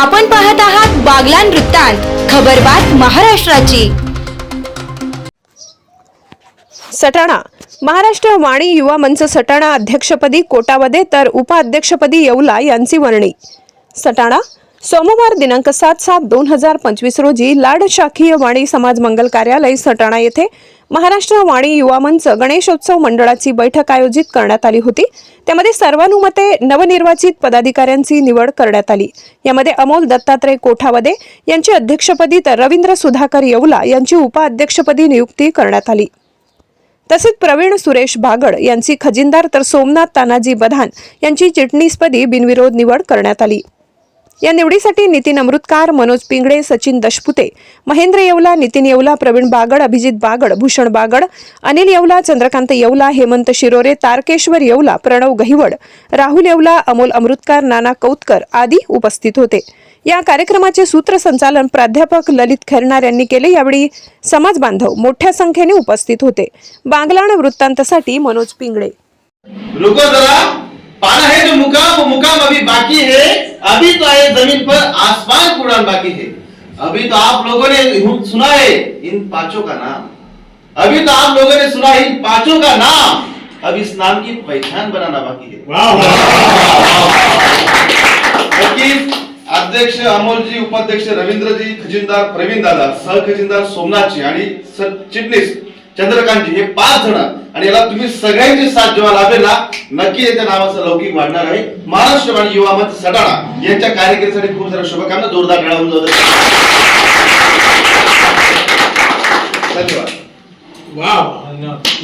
आपण पाहत आहात बागलान वृत्तांत खबरबात महाराष्ट्राची. सटाणा. महाराष्ट्र वाणी युवा मंच सटाणा अध्यक्षपदी कोटावदे तर उपाध्यक्षपदी येवला यांची वर्णी. सटाणा सोमवार दिनांक सात सात दोन हजार पंचवीस रोजी लाड शाखीय वाणी समाज मंगल कार्यालय सटाणा येथे महाराष्ट्र वाणी युवा मंच गणेशोत्सव मंडळाची बैठक आयोजित करण्यात आली होती. त्यामध्ये सर्वानुमते नवनिर्वाचित पदाधिकाऱ्यांची निवड करण्यात आली. यामध्ये अमोल दत्तात्रय कोठावदे यांची अध्यक्षपदी तर रवींद्र सुधाकर येवला यांची उपाध्यक्षपदी नियुक्ती करण्यात आली. तसेच प्रवीण सुरेश बागड यांची खजिनदार तर सोमनाथ तानाजी बधान यांची चिटणीसपदी बिनविरोध निवड करण्यात आली. या निवडीसाठी नितीन अमृतकार मनोज पिंगळे सचिन दशपुते महेंद्र येवला नितीन येवला प्रवीण बागड अभिजित बागड भूषण बागड अनिल येवला चंद्रकांत येवला हेमंत शिरोरे तारकेश्वर येवला प्रणव गहिवड राहुल येवला अमोल अमृतकार नाना कौतकर आदी उपस्थित होते. या कार्यक्रमाचे सूत्रसंचालन प्राध्यापक ललित खैरनार यांनी केले. यावेळी समाज बांधव मोठ्या संख्येने उपस्थित होते. बांगलाण वृत्तांतसाठी मनोज पिंगळे. रुको जरा. पाना है जो मुकाम मुकाम अभी बाकी है. अभी तो जमीन पर आसमान उड़ान बाकी है अभी तो आप लोगों ने सुना है इन पांचों का नाम। अभी तो आप लोगों ने सुना है इन पांचों का नाम। अब इस नाम की पहचान बनाना बाकी है। अध्यक्ष अमोलजी उपाध्यक्ष रवींद्रजी खजिनदार प्रवीण दादा सहखजिनदार सोमनाथजी आणि चिटणीस चंद्रकांतजी हे पाच जण आणि याला तुम्ही सगळ्यांची साथ जेव्हा लाभेल ना नक्की याच्या नावाचा लौकिक वाढणार आहे. महाराष्ट्र आणि युवा मत सटाणा यांच्या कार्यकिर्दीसाठी खूप साऱ्या शुभकामना. जोरदार मिळवून जाऊ धन्यवाद. वा